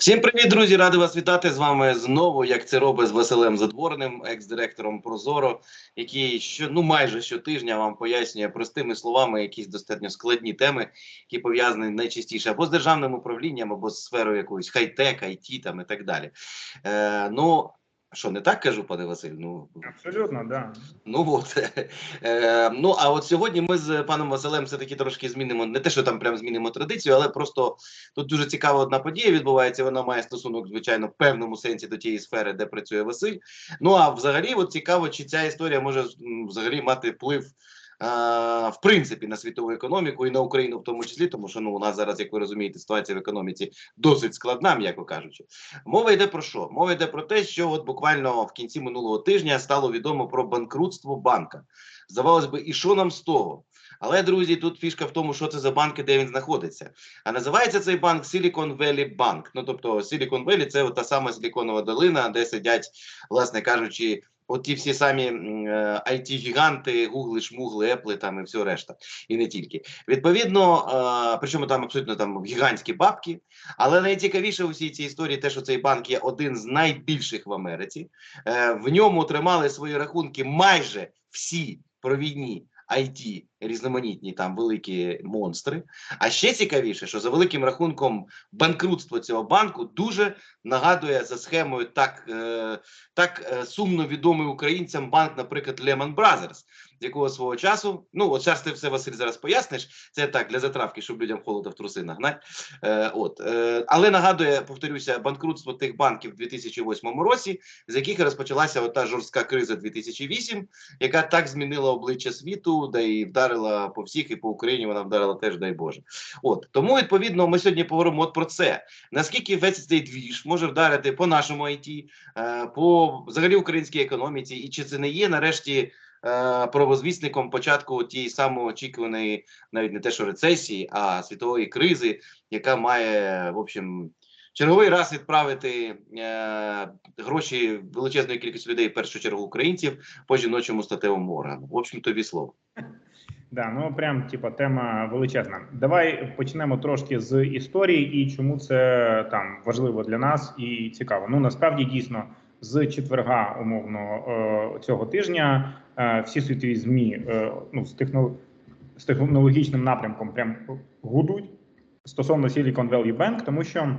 Всім привіт, друзі! Радий вас вітати з вами знову, як це робить з Василем Задворним, екс-директором Прозоро, який що ну майже щотижня вам пояснює простими словами якісь достатньо складні теми, які пов'язані найчастіше або з державним управлінням, або з сферою якоюсь хай-тек, IT там і так далі. Е, ну що не так кажу, пане Василь? Ну Абсолютно, да. Ну от е, ну а от сьогодні ми з паном Василем все таки трошки змінимо не те, що там прям змінимо традицію, але просто тут дуже цікава одна подія відбувається. Вона має стосунок, звичайно, в певному сенсі до тієї сфери, де працює Василь. Ну а взагалі, от цікаво, чи ця історія може взагалі мати вплив. В принципі, на світову економіку і на Україну в тому числі, тому що ну у нас зараз, як ви розумієте, ситуація в економіці досить складна, м'яко кажучи. Мова йде про що? Мова йде про те, що от буквально в кінці минулого тижня стало відомо про банкрутство банка. Здавалось би, і що нам з того? Але друзі, тут фішка в тому, що це за банк і де він знаходиться. А називається цей банк Silicon Valley Bank. Ну тобто Silicon Valley – це та сама Силіконова долина, де сидять, власне кажучи. От ті всі самі it гіганти Гугли, Шмугли, Епли там і все решта, і не тільки. Відповідно, е, причому там абсолютно там гігантські бабки. Але найцікавіше у всій цій історії те, що цей банк є один з найбільших в Америці. Е, в ньому тримали свої рахунки майже всі провідні IT різноманітні там великі монстри. А ще цікавіше, що за великим рахунком банкрутство цього банку дуже нагадує за схемою так, е, так е, сумно відомий українцям банк, наприклад, Lehman Brothers, якого свого часу, ну от зараз ти все Василь зараз поясниш. Це так для затравки, щоб людям холода в труси нагнать. Е, от е, але нагадує, повторюся, банкрутство тих банків в 2008 році, з яких розпочалася ота жорстка криза 2008, яка так змінила обличчя світу, де і вдарила по всіх, і по Україні вона вдарила теж, дай Боже. От тому відповідно ми сьогодні поговоримо от про це. Наскільки весь цей двіж може вдарити по нашому IT, е, по взагалі українській економіці, і чи це не є нарешті? е, Провозвісником початку тієї самоочікуваної, навіть не те, що рецесії, а світової кризи, яка має в общем черговий раз відправити е, гроші величезної кількості людей, в першу чергу українців, по жіночому статевому органу. В общем, тобі слово. Да, ну прям типа тема величезна. Давай почнемо трошки з історії і чому це там важливо для нас і цікаво. Ну насправді дійсно з четверга, умовно е, цього тижня, е, всі світові змі е, ну з техно з технологічним напрямком прям гудуть стосовно Silicon Valley Bank, тому що.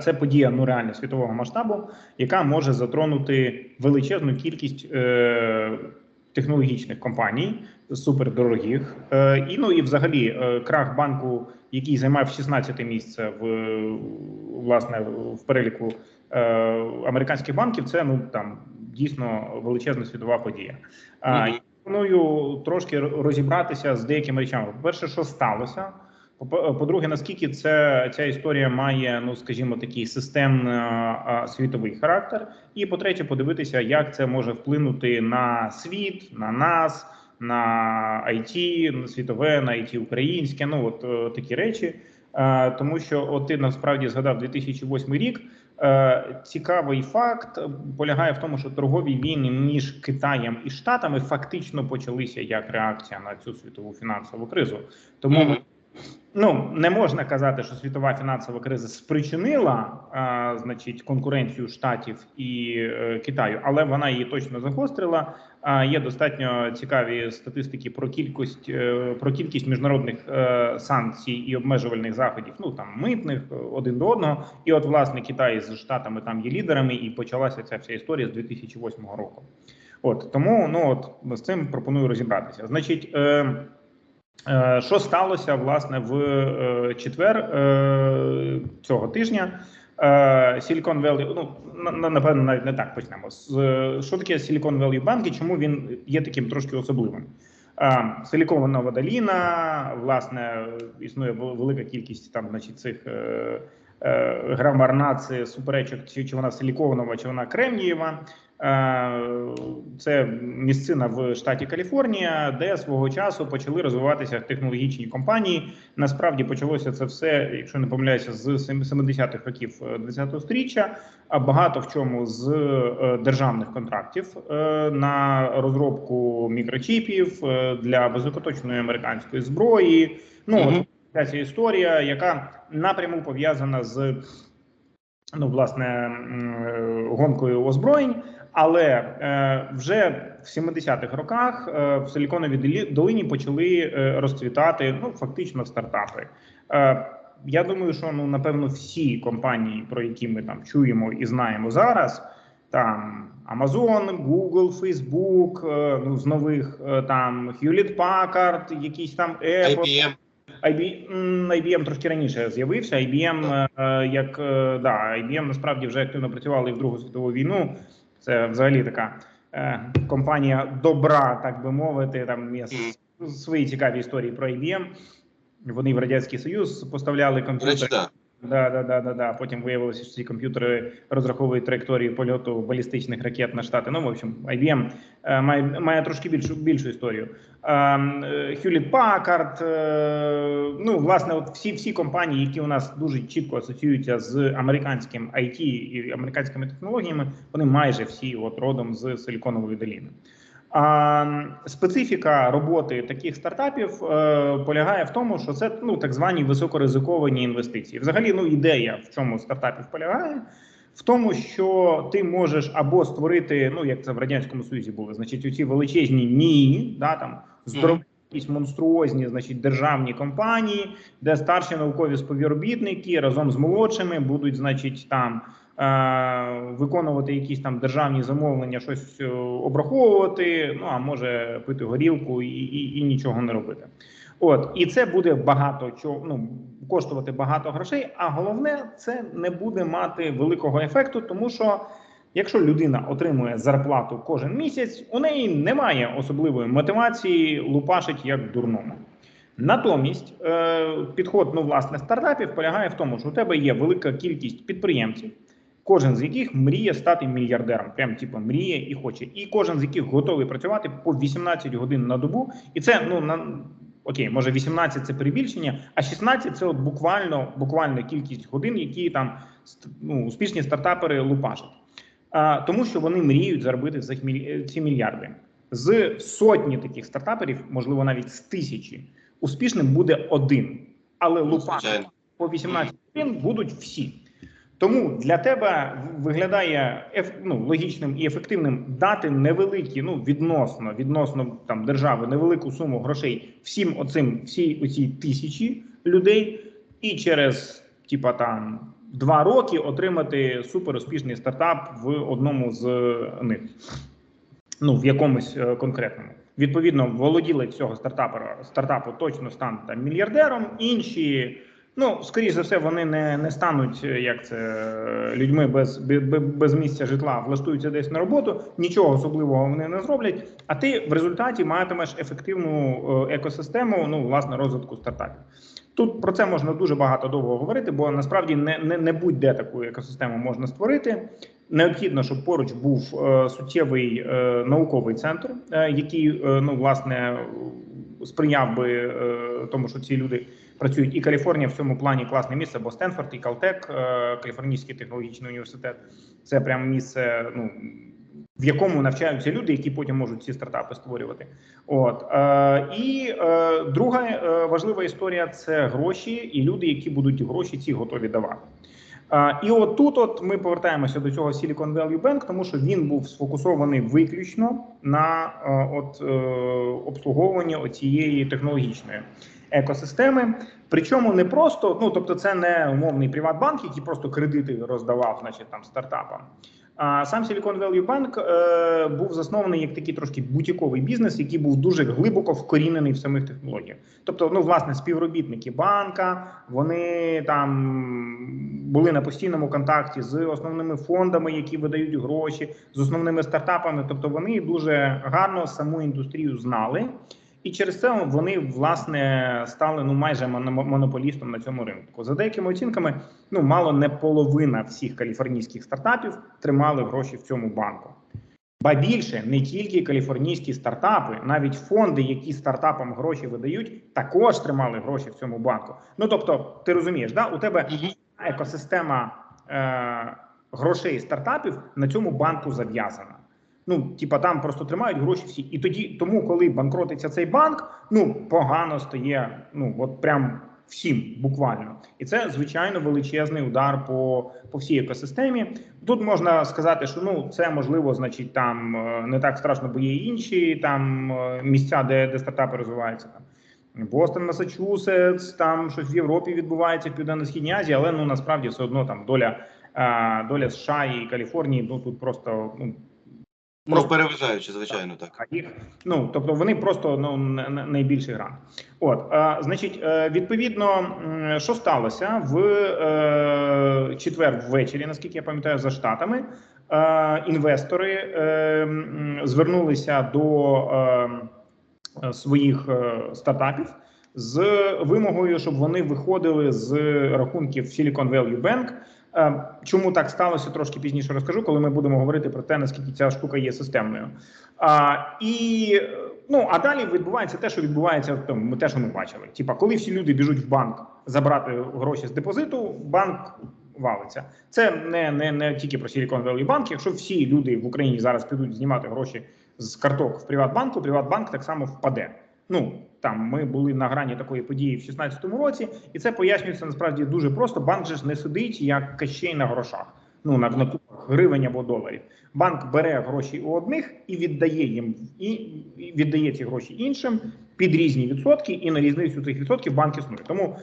Це подія ну реально світового масштабу, яка може затронути величезну кількість технологічних компаній, супердорогих. Е, і ну і взагалі е, крах банку, який займає 16 місце в власне в переліку е, американських банків, це ну там дійсно величезна світова подія. А я пропоную трошки розібратися з деякими речами. По перше, що сталося. По- По-друге, наскільки це ця історія має, ну скажімо, такий системний а, світовий характер, і по-третє, подивитися, як це може вплинути на світ, на нас, на IT, на світове, на IT українське. Ну от е, такі речі. Е, Тому що от ти насправді згадав 2008 рік. Е, Цікавий факт полягає в тому, що торгові війни між Китаєм і Штатами фактично почалися як реакція на цю світову фінансову кризу. Тому. Ну не можна казати, що світова фінансова криза спричинила, а, значить, конкуренцію штатів і е, Китаю, але вона її точно загострила. А є достатньо цікаві статистики про кількість е, про кількість міжнародних е, санкцій і обмежувальних заходів. Ну там митних е, один до одного. І от власне Китай з штатами там є лідерами, і почалася ця вся історія з 2008 року. От тому ну от з цим пропоную розібратися. Значить. Е, Е, Що сталося власне в е, четвер е, цього тижня? Е, Silicon Valley, ну на- на- напевно, навіть не так почнемо. Е, що таке Silicon Valley Bank і чому він є таким трошки особливим? Е, Силіконова доліна, власне, існує велика кількість там, значить, цих е, е, суперечок, чи, чи вона силіконова, чи вона кремнієва. Е, Це місцина в штаті Каліфорнія, де свого часу почали розвиватися технологічні компанії. Насправді почалося це все, якщо не помиляюся, з 70-х років 20-го сторіччя. А багато в чому з е, державних контрактів е, на розробку мікрочіпів е, для високоточної американської зброї. Ну Мгм. от ця історія, яка напряму пов'язана з ну, власне, е, гонкою озброєнь. Але е, вже в 70-х роках е, в Силіконовій долині почали е, розцвітати ну, фактично стартапи. Е, я думаю, що ну напевно всі компанії, про які ми там чуємо і знаємо зараз, там Amazon, Google, Facebook, е, ну з нових е, там Hewlett Packard, якісь там Apple, IBM. IBM, IBM трошки раніше з'явився. IBM, е, як е, да, IBM насправді вже активно працювали і в Другу світову війну. Це взагалі така е, компанія добра, так би мовити. Там є свої цікаві історії про IBM. Вони в Радянський Союз поставляли комп'ютери. Да, да, да, да, да. Потім виявилося, що ці комп'ютери розраховують траєкторію польоту балістичних ракет на штати. Ну, в общем, IBM е, має, має трошки більшу більшу історію. Ем, е, Hewlett Packard, е, ну, власне, от всі, всі компанії, які у нас дуже чітко асоціюються з американським IT і американськими технологіями, вони майже всі от родом з Силіконової доліни. А специфіка роботи таких стартапів е, полягає в тому, що це ну так звані високоризиковані інвестиції. Взагалі, ну ідея в чому стартапів полягає. В тому, що ти можеш або створити, ну як це в радянському союзі було, значить, оці величезні ні, да там здорові якісь монструозні, значить, державні компанії, де старші наукові співробітники разом з молодшими будуть, значить, там виконувати якісь там державні замовлення, щось е, обраховувати. Ну а може пити горілку і, і, і нічого не робити. От і це буде багато чого ну, коштувати багато грошей. А головне, це не буде мати великого ефекту, тому що якщо людина отримує зарплату кожен місяць, у неї немає особливої мотивації лупашить як дурному. Натомість е, підход ну, власне стартапів полягає в тому, що у тебе є велика кількість підприємців, кожен з яких мріє стати мільярдером, прям типу мріє і хоче, і кожен з яких готовий працювати по 18 годин на добу, і це ну на окей, може 18 це перебільшення, а 16 це от буквально буквально кількість годин, які там ну, успішні стартапери лупашать. А, тому що вони мріють заробити цих ці мільярди. З сотні таких стартаперів, можливо, навіть з тисячі, успішним буде один, але Ну, по 18 годин будуть всі. Тому для тебе виглядає ну, логічним і ефективним дати невеликі, ну відносно відносно там держави, невелику суму грошей всім оцим, всій оцій тисячі людей, і через типа там два роки отримати супер успішний стартап в одному з них. Ну в якомусь е, конкретному. Відповідно, володілець цього стартапера стартапу точно стане там мільярдером. Інші, ну скоріш за все, вони не, не стануть е, як це е, людьми без, без, місця житла, влаштуються десь на роботу. Нічого особливого вони не зроблять. А ти в результаті матимеш ефективну е, екосистему, ну власне розвитку стартапів. Тут про це можна дуже багато довго говорити, бо насправді не, не, не будь-де таку екосистему можна створити. Необхідно, щоб поруч був е, суттєвий е, науковий центр, е, який е, ну власне сприяв би е, тому, що ці люди працюють. І Каліфорнія в цьому плані класне місце, бо Стенфорд і Калтек, е, Каліфорнійський технологічний університет, це прямо місце. Ну в якому навчаються люди, які потім можуть ці стартапи створювати. От е, і е, друга важлива історія це гроші, і люди, які будуть гроші ці готові давати. І от тут от ми повертаємося до цього Silicon Valley Bank, тому що він був сфокусований виключно на е, от е, обслуговуванні оцієї технологічної екосистеми. Причому не просто, ну тобто, це не умовний Приватбанк, який просто кредити роздавав, значить там стартапам. А сам Silicon Valley Bank е, був заснований як такий трошки бутіковий бізнес, який був дуже глибоко вкорінений в самих технологіях. Тобто, ну власне, співробітники банка вони там були на постійному контакті з основними фондами, які видають гроші, з основними стартапами. Тобто, вони дуже гарно саму індустрію знали. І через це вони власне стали ну майже моно- монополістом на цьому ринку. За деякими оцінками, ну мало не половина всіх каліфорнійських стартапів тримали гроші в цьому банку. Ба більше не тільки каліфорнійські стартапи, навіть фонди, які стартапам гроші видають, також тримали гроші в цьому банку. Ну тобто, ти розумієш, да у тебе екосистема е, грошей стартапів на цьому банку зав'язана. Ну, типа там просто тримають гроші всі. І тоді, тому, коли банкротиться цей банк, ну погано стає. Ну от прям всім буквально, і це звичайно величезний удар по, по всій екосистемі. Тут можна сказати, що ну це можливо, значить, там е, не так страшно, бо є інші там е, місця, де, де стартапи розвиваються. Там Бостон, Масачусетс, там щось в Європі відбувається в Південно-Східній Азії, але ну насправді все одно там доля, е, доля США і Каліфорнії. Ну тут просто ну Ну, переважаючи, звичайно, так. а їх ну тобто вони просто ну на- на- найбільший грант. От е, значить, е, відповідно, що сталося в е, четвер ввечері, наскільки я пам'ятаю, за штатами. Е, інвестори е, звернулися до е, е, своїх е, стартапів з вимогою, щоб вони виходили з рахунків Silicon Valley Bank. Е, Чому так сталося, трошки пізніше розкажу, коли ми будемо говорити про те, наскільки ця штука є системною. А, і ну а далі відбувається те, що відбувається там, те, що ми бачили. Типа, коли всі люди біжуть в банк забрати гроші з депозиту, банк валиться. Це не, не, не тільки про Silicon Valley Bank. Якщо всі люди в Україні зараз підуть знімати гроші з карток в Приватбанку, Приватбанк так само впаде. Ну там ми були на грані такої події в 2016 році, і це пояснюється насправді дуже просто. Банк же ж не сидить як кащей на грошах. Ну на, на гривень або доларів. Банк бере гроші у одних і віддає їм і віддає ці гроші іншим під різні відсотки, і на різницю цих відсотків банк існує. Тому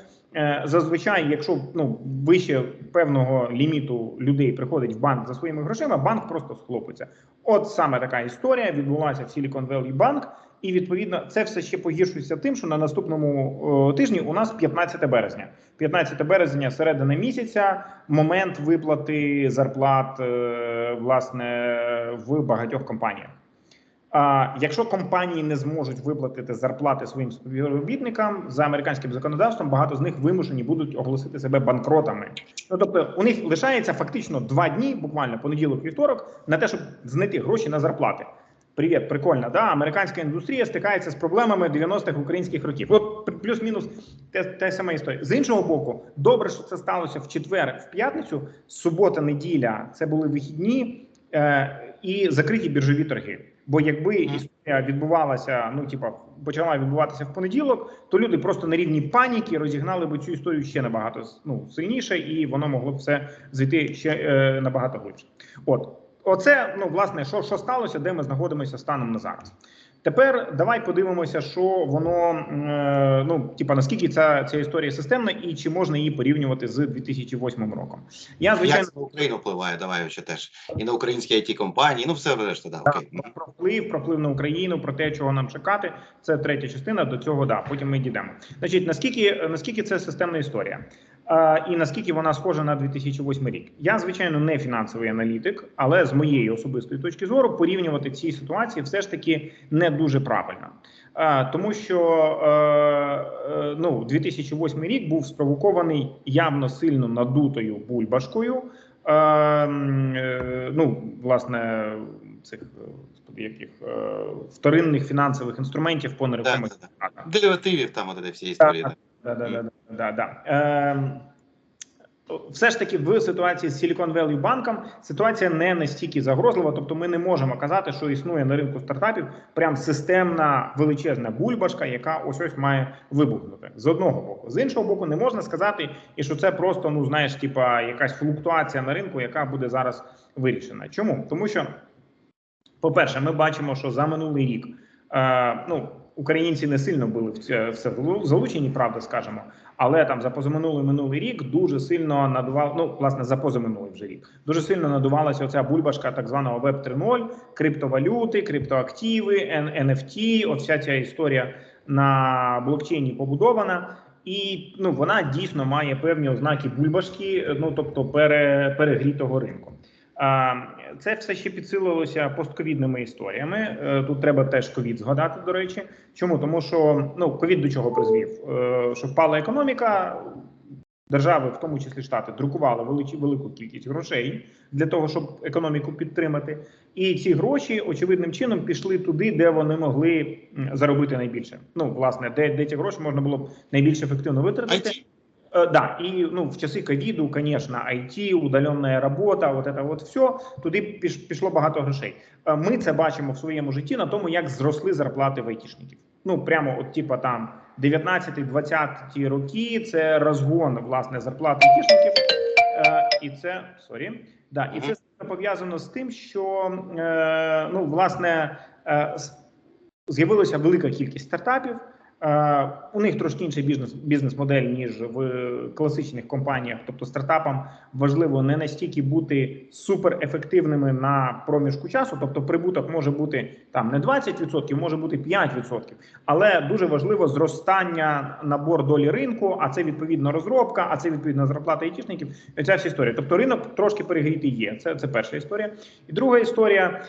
зазвичай, якщо ну вище певного ліміту людей приходить в банк за своїми грошима, банк просто схлопиться. От саме така історія відбулася в Silicon Valley Bank. І відповідно це все ще погіршується тим, що на наступному о, тижні у нас 15 березня. 15 березня, середина місяця, момент виплати зарплат е, власне в багатьох компаніях. Якщо компанії не зможуть виплатити зарплати своїм співробітникам за американським законодавством, багато з них вимушені будуть оголосити себе банкротами. Ну тобто, у них лишається фактично два дні, буквально понеділок, вівторок, на те, щоб знайти гроші на зарплати. Привіт, прикольно, да? Американська індустрія стикається з проблемами 90-х українських років. От плюс-мінус те, те саме історія. З іншого боку, добре, що це сталося в четвер, в п'ятницю, субота, неділя це були вихідні е, і закриті біржові торги. Бо якби історія відбувалася, ну типа почала відбуватися в понеділок, то люди просто на рівні паніки розігнали би цю історію ще набагато ну, сильніше, і воно могло б все зайти ще е, набагато глибше. От, оце ну власне, що, що сталося, де ми знаходимося станом на зараз. Тепер давай подивимося, що воно е, ну типа наскільки ця, ця історія системна і чи можна її порівнювати з 2008 роком. Я звичайно Як це на Україну впливає, давай ще теж. І на українські it компанії ну все решта, да, Так, окей. про вплив, про вплив на Україну, про те, чого нам чекати. Це третя частина. До цього да. Потім ми дійдемо. Значить, наскільки наскільки це системна історія, і наскільки вона схожа на 2008 рік? Я звичайно не фінансовий аналітик, але з моєї особистої точки зору порівнювати ці ситуації все ж таки не дуже правильно. Тому що е, е, ну 2008 рік був спровокований явно сильно надутою бульбашкою. Е, ну, власне, цих яких вторинних фінансових інструментів по так. Деривативів там от всі історії. Так, да. Да, да, да, да. Ем, все ж таки, в ситуації з Silicon Valley банком ситуація не настільки загрозлива. Тобто, ми не можемо казати, що існує на ринку стартапів прям системна величезна бульбашка, яка ось ось має вибухнути з одного боку. З іншого боку, не можна сказати, і що це просто ну знаєш, типа якась флуктуація на ринку, яка буде зараз вирішена. Чому? Тому що, по-перше, ми бачимо, що за минулий рік е, ну. Українці не сильно були в це все залучені, правда скажемо, але там за позаминулий минулий рік дуже сильно надував. Ну власне за позаминулий вже рік дуже сильно надувалася оця бульбашка так званого Web 3.0, криптовалюти, криптоактиви, NFT, вся ця історія на блокчейні побудована. І ну вона дійсно має певні ознаки бульбашки, ну тобто пере, перегрітого ринку. Це все ще підсилилося постковідними історіями. Е, Тут треба теж ковід згадати. До речі, чому тому, що ну ковід до чого призвів? Е, Що впала економіка, держави, в тому числі штати, друкували величі велику кількість грошей для того, щоб економіку підтримати. І ці гроші очевидним чином пішли туди, де вони могли заробити найбільше. Ну, власне, де, де ці гроші можна було б найбільш ефективно витратити. Э, Да, и ну, в часи ковіду, конечно, IT, удаленна робота, от це от все, туди пішло багато грошей. Е, Ми це бачимо в своєму житті на тому, як зросли зарплати в айтішників. Ну прямо, от типа там 19-20 роки, це розгон власне зарплат айтішників. Е, і це сорі, да, і це пов'язано з тим, що е, ну власне е, з'явилася велика кількість стартапів. Е, у них трошки інший бізнес бізнес-модель ніж в класичних компаніях. Тобто стартапам важливо не настільки бути суперефективними на проміжку часу. Тобто, прибуток може бути там не 20%, може бути 5%. Але дуже важливо зростання набор долі ринку. А це відповідно розробка, а це відповідно зарплата айтішників. Ця вся історія. Тобто, ринок трошки перегріти є. Це, це перша історія. І друга історія.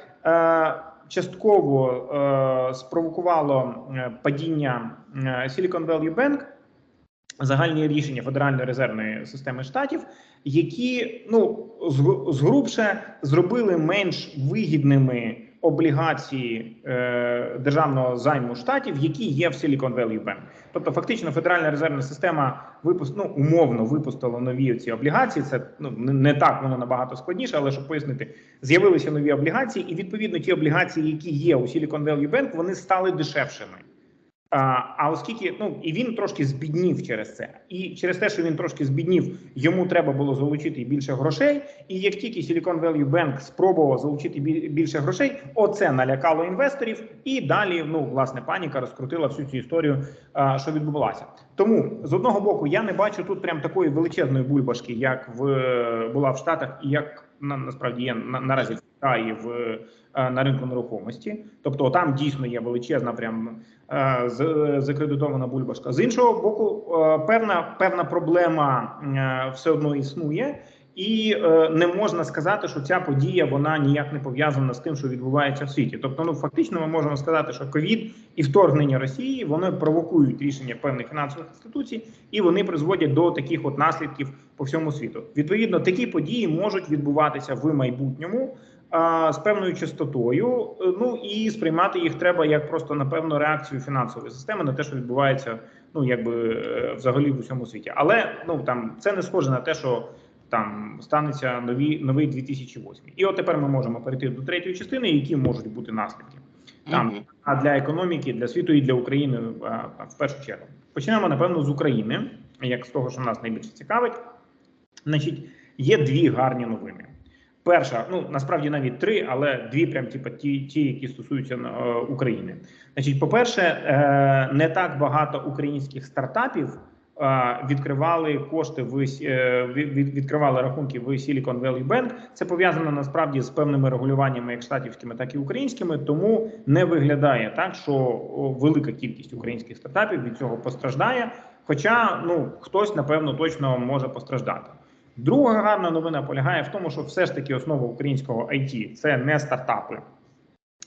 Частково е, спровокувало е, падіння е, Silicon Valley Bank, загальні рішення Федеральної резервної системи штатів, які ну згру- згрубше зробили менш вигідними облігації е, державного займу штатів, які є в Silicon Valley Bank. Тобто, фактично, Федеральна резервна система випуск, ну, умовно випустила нові ці облігації. Це ну не- так воно набагато складніше, але щоб пояснити, з'явилися нові облігації, і відповідно ті облігації, які є у Silicon Valley Bank, вони стали дешевшими. А, оскільки ну і він трошки збіднів через це, і через те, що він трошки збіднів, йому треба було залучити більше грошей. І як тільки Silicon Valley Bank спробував залучити бі- більше грошей, оце налякало інвесторів, і далі ну власне паніка розкрутила всю цю історію, що відбувалася. Тому з одного боку я не бачу тут прям такої величезної бульбашки, як в була в Штатах, і як на, насправді є на, наразі Китаї в е, на ринку нерухомості. Тобто там дійсно є величезна, прям е, закредитована бульбашка. З іншого боку, е, певна певна проблема все одно існує. І не можна сказати, що ця подія вона ніяк не пов'язана з тим, що відбувається в світі. Тобто, ну фактично, ми можемо сказати, що ковід і вторгнення Росії вони провокують рішення певних фінансових інституцій, і вони призводять до таких от наслідків по всьому світу. Відповідно, такі події можуть відбуватися в майбутньому з певною частотою. е, Ну і сприймати їх треба як просто напевно реакцію фінансової системи на те, що відбувається, ну якби е, взагалі в усьому світі. Але ну там це не схоже на те, що там станеться нові новий 2008. І от тепер ми можемо перейти до третьої частини, які можуть бути наслідки там а для економіки, для світу і для України там, в першу чергу. Почнемо напевно з України, як з того, що нас найбільше цікавить. Значить, є дві гарні новини. Перша, ну насправді навіть три, але дві, прям типу, ті, ті, які стосуються е, України. Значить, по-перше, е, не так багато українських стартапів е, відкривали кошти в е, від- відкривали рахунки в Silicon Valley Bank. Це пов'язано насправді з певними регулюваннями, як штатівськими, так і українськими. Тому не виглядає так, що велика кількість українських стартапів від цього постраждає. Хоча ну хтось напевно точно може постраждати. Друга гарна новина полягає в тому, що все ж таки основа українського IT – це не стартапи,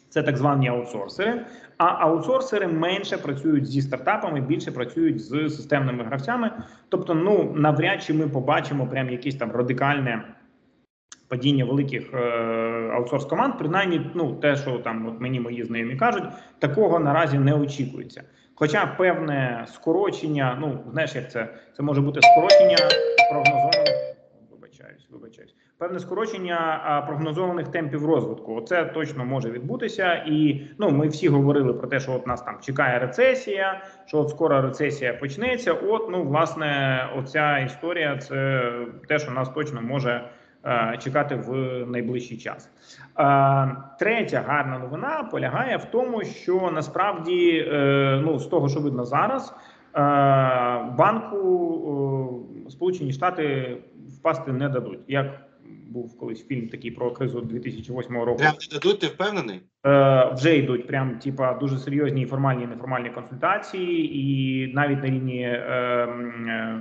це так звані аутсорсери. А аутсорсери менше працюють зі стартапами, більше працюють з системними гравцями. Тобто, ну навряд чи ми побачимо прям якесь там радикальне падіння великих е, аутсорс команд. Принаймні, ну те, що там от мені мої знайомі кажуть, такого наразі не очікується. Хоча певне скорочення, ну знаєш, як це це може бути скорочення прогнозованих. Вибачаюсь, вибачаюсь. Певне скорочення прогнозованих темпів розвитку. Оце точно може відбутися. І ну ми всі говорили про те, що от нас там чекає рецесія, що от скоро рецесія почнеться. От ну власне, оця історія це те, що нас точно може е, чекати в найближчий час. Е, Третя гарна новина полягає в тому, що насправді е, ну з того, що видно зараз, банку Сполучені Штати впасти не дадуть. Як був колись фільм такий про кризу 2008 року. Прям не дадуть, ти впевнений? Е, вже йдуть прям типа дуже серйозні і формальні і неформальні консультації, і навіть на рівні е, е,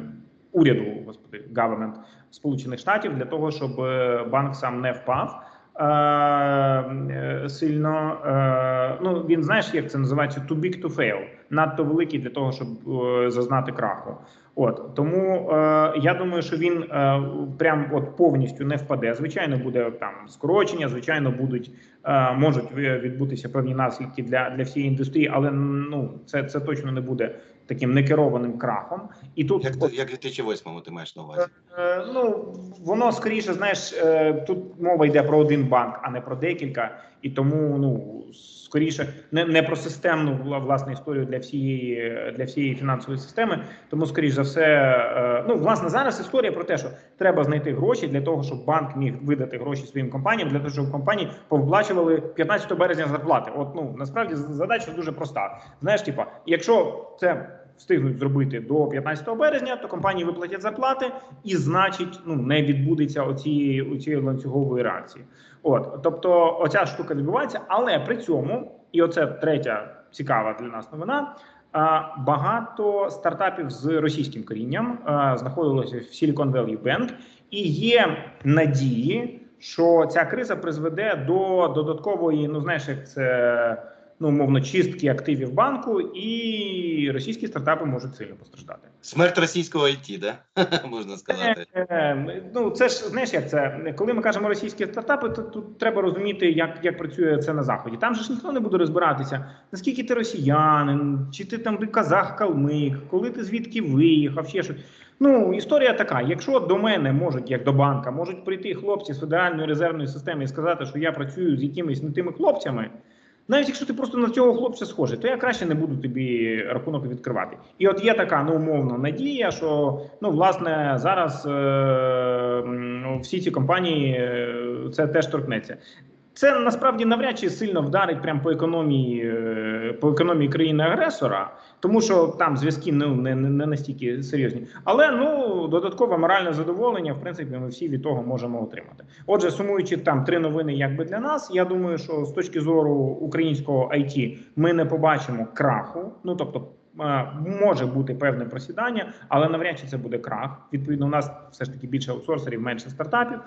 уряду, господи, government Сполучених Штатів для того, щоб е, банк сам не впав. е, е, Сильно е, ну він знаєш, як це називається too big to fail, надто великий для того, щоб е, зазнати краху. От тому е, я думаю, що він е, прям от повністю не впаде. Звичайно, буде там скорочення, звичайно, будуть е, можуть відбутися певні наслідки для, для всієї індустрії, але ну це, це точно не буде таким некерованим крахом. І тут Як, як в 2008-му ти маєш на увазі? Е, Ну воно скоріше, знаєш, е, тут мова йде про один банк, а не про декілька, і тому ну скоріше не, не про системну вла- власне історію для всієї для всієї фінансової системи. Тому, скоріш за все, е, ну власне зараз історія про те, що треба знайти гроші для того, щоб банк міг видати гроші своїм компаніям, для того, щоб компанії повиплачували 15 березня зарплати. От ну насправді задача дуже проста. Знаєш, типа, якщо це встигнуть зробити до 15 березня, то компанії виплатять зарплати, і значить, ну не відбудеться оцієї ланцюгової реакції. От, тобто, оця штука відбувається, але при цьому, і оце третя цікава для нас новина. Багато стартапів з російським корінням знаходилося в Silicon Valley Bank, і є надії, що ця криза призведе до додаткової, ну знаєш, як це ну умовно чистки активів банку, і російські стартапи можуть сильно постраждати. Смерть російського IT, да? можна сказати. Е, Ну це ж знаєш, як це коли ми кажемо російські стартапи, то тут треба розуміти, як, як працює це на заході. Там же ж ніхто не буде розбиратися, наскільки ти росіянин, чи ти там казах, калмик, коли ти звідки виїхав, ще щось. Ну історія така: якщо до мене можуть, як до банка, можуть прийти хлопці з федеральної резервної системи і сказати, що я працюю з якимись не тими хлопцями. Навіть якщо ти просто на цього хлопця схожий, то я краще не буду тобі рахунок відкривати. І от є така ну умовно надія, що ну власне зараз е, всі ці компанії е, це теж торкнеться. Це насправді навряд чи сильно вдарить прямо по економії е, по економії країни-агресора, тому що там зв'язки ну не, не, настільки серйозні. Але ну додаткове моральне задоволення, в принципі, ми всі від того можемо отримати. Отже, сумуючи там три новини, якби для нас, я думаю, що з точки зору українського IT ми не побачимо краху. Ну тобто. Е, Може бути певне просідання, але навряд чи це буде крах. Відповідно, у нас все ж таки більше аутсорсерів, менше стартапів.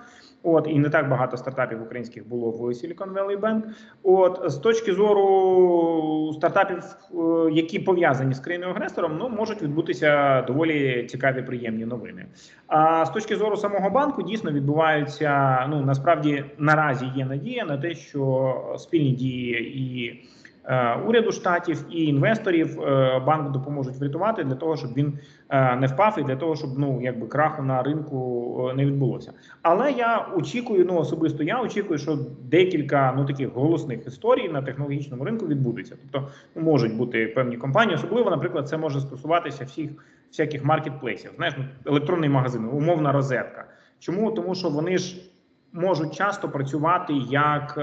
От і не так багато стартапів українських було в Silicon Valley Bank. От з точки зору стартапів, е, які пов'язані з країною агресором, ну можуть відбутися доволі цікаві приємні новини. А з точки зору самого банку дійсно відбуваються. Ну насправді наразі є надія на те, що спільні дії і уряду штатів і інвесторів е, банк допоможуть врятувати для того, щоб він е, не впав, і для того, щоб ну якби краху на ринку е, не відбулося. Але я очікую, ну особисто я очікую, що декілька ну таких голосних історій на технологічному ринку відбудеться. Тобто ну, можуть бути певні компанії, особливо, наприклад, це може стосуватися всіх всяких маркетплейсів. Знаєш, ну, електронний магазин, умовна розетка. Чому? Тому що вони ж можуть часто працювати як.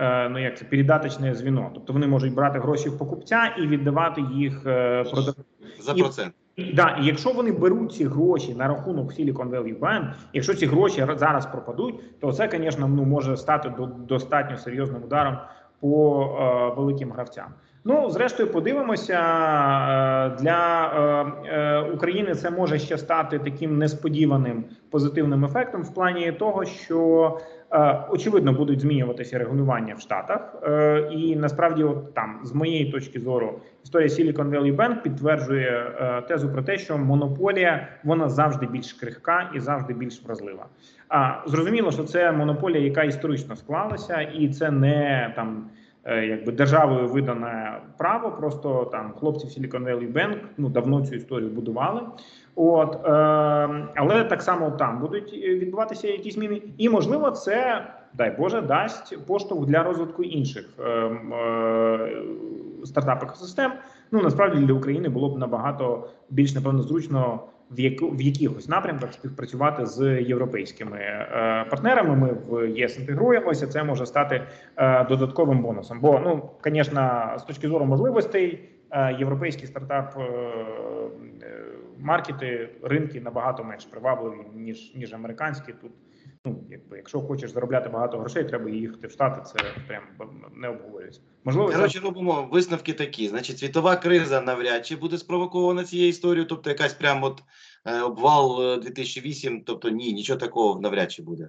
Е, Ну, як це передаточне звіно, тобто вони можуть брати гроші в покупця і віддавати їх е, продавцю. За І- процент. Да, і якщо вони беруть ці гроші на рахунок Silicon Valley Bank, якщо ці гроші зараз пропадуть, то це, звісно, ну може стати до, достатньо серйозним ударом по е, великим гравцям. Ну, зрештою, подивимося е, для е, е, України. Це може ще стати таким несподіваним позитивним ефектом в плані того, що очевидно будуть змінюватися регулювання в Штатах, е, і насправді, от там, з моєї точки зору, історія Silicon Valley Bank підтверджує е, тезу про те, що монополія вона завжди більш крихка і завжди більш вразлива. А зрозуміло, що це монополія, яка історично склалася, і це не там. е, Якби державою видане право, просто там хлопці в Silicon Valley Bank ну давно цю історію будували. От е, але так само там будуть е, відбуватися якісь зміни, і можливо, це дай Боже дасть поштовх для розвитку інших е, е, стартап екосистем. Ну насправді для України було б набагато більш напевно зручно в яку в якихось напрямках співпрацювати з європейськими е, партнерами. Ми в ЄС інтегруємося. Це може стати е, додатковим бонусом. Бо ну, звісно, з точки зору можливостей, е, європейські стартап е, маркети, ринки набагато менш привабливі ніж ніж американські. Тут ну якби якщо хочеш заробляти багато грошей, треба їхати в штати. Це прям не обговорюється. Можливо, це- робимо висновки такі. Значить, світова криза навряд чи буде спровокована цією історією, тобто якась прям от е, обвал е, 2008, тобто ні, нічого такого навряд чи буде.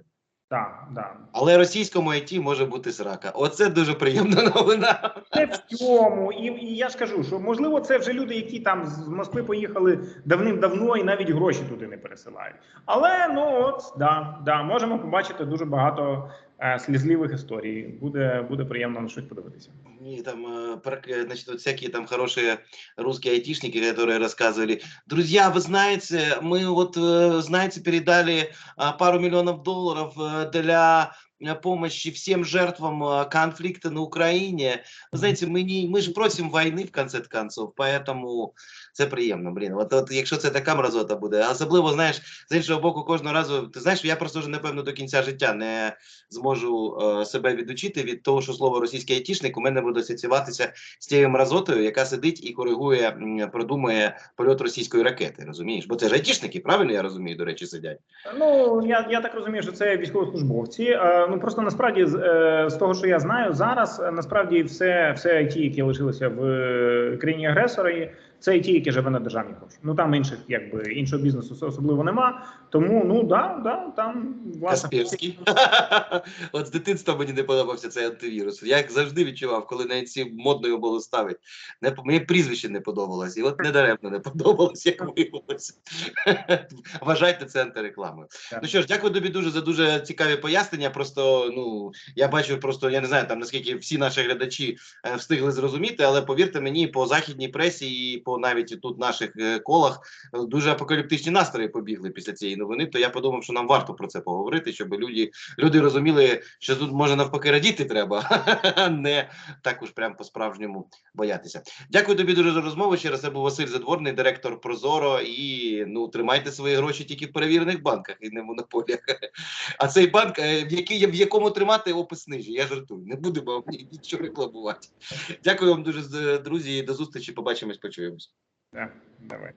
Так, да. Але російському IT може бути срака. Оце дуже приємна новина. Це в цьому, і, і я ж кажу, що можливо це вже люди, які там з Москви поїхали давним-давно і навіть гроші туди не пересилають. Але ну от да, да, можемо побачити дуже багато слізливих історій. Буде буде приємно на щось подивитися. Мне там, э, про- э, значит, вот всякие там хорошие русские айтишники, которые рассказывали, друзья, вы знаете, мы вот, э, знаете, передали а, пару миллионов долларов э, для э, помощи всем жертвам э, конфликта на Украине. Вы знаете, мы, не, мы же против войны, в конце концов, поэтому це приємно, блін. От, от якщо це така мразота буде, а особливо, знаєш, з іншого боку, кожного разу, ти знаєш, я просто вже, напевно, до кінця життя не зможу е, себе відучити від того, що слово російський айтішник у мене буде асоціюватися з тією мразотою, яка сидить і коригує, м, продумує польот російської ракети. Розумієш? Бо це ж айтішники, правильно я розумію, до речі, сидять. Ну я, я так розумію, що це військовослужбовці. Е, Ну просто насправді з, е, з того, що я знаю зараз, е, насправді все, все IT, які лишилися в е, країні агресорі, це IT, які живе на державні гроші. Ну там інших, якби іншого бізнесу особливо нема. Тому ну да, да, там власне Касперський. От з дитинства мені не подобався цей антивірус. Я як завжди відчував, коли навіть всі модно його було ставити. Не, по- мені прізвище не подобалось, і от недаремно не подобалось, як виявилося. Вважайте це антирекламою. Ну що ж, дякую тобі дуже за дуже цікаві пояснення. Просто ну я бачу, просто я не знаю там наскільки всі наші глядачі е, встигли зрозуміти, але повірте мені, по західній пресі і по навіть і тут наших е, колах е, дуже апокаліптичні настрої побігли після цієї новини. То я подумав, що нам варто про це поговорити, щоб люди, люди розуміли, що тут може навпаки радіти треба, а не так уж прям по-справжньому боятися. Дякую тобі дуже за розмову. Ще раз це був Василь Задворний, директор Прозоро. І ну тримайте свої гроші тільки в перевірених банках і не в монополіях. А цей банк, е, в який в якому тримати опис нижі. Я жартую. Не будемо нічого рекламувати. Дякую вам дуже, друзі. До зустрічі. Побачимось, почуємось. Да, давай.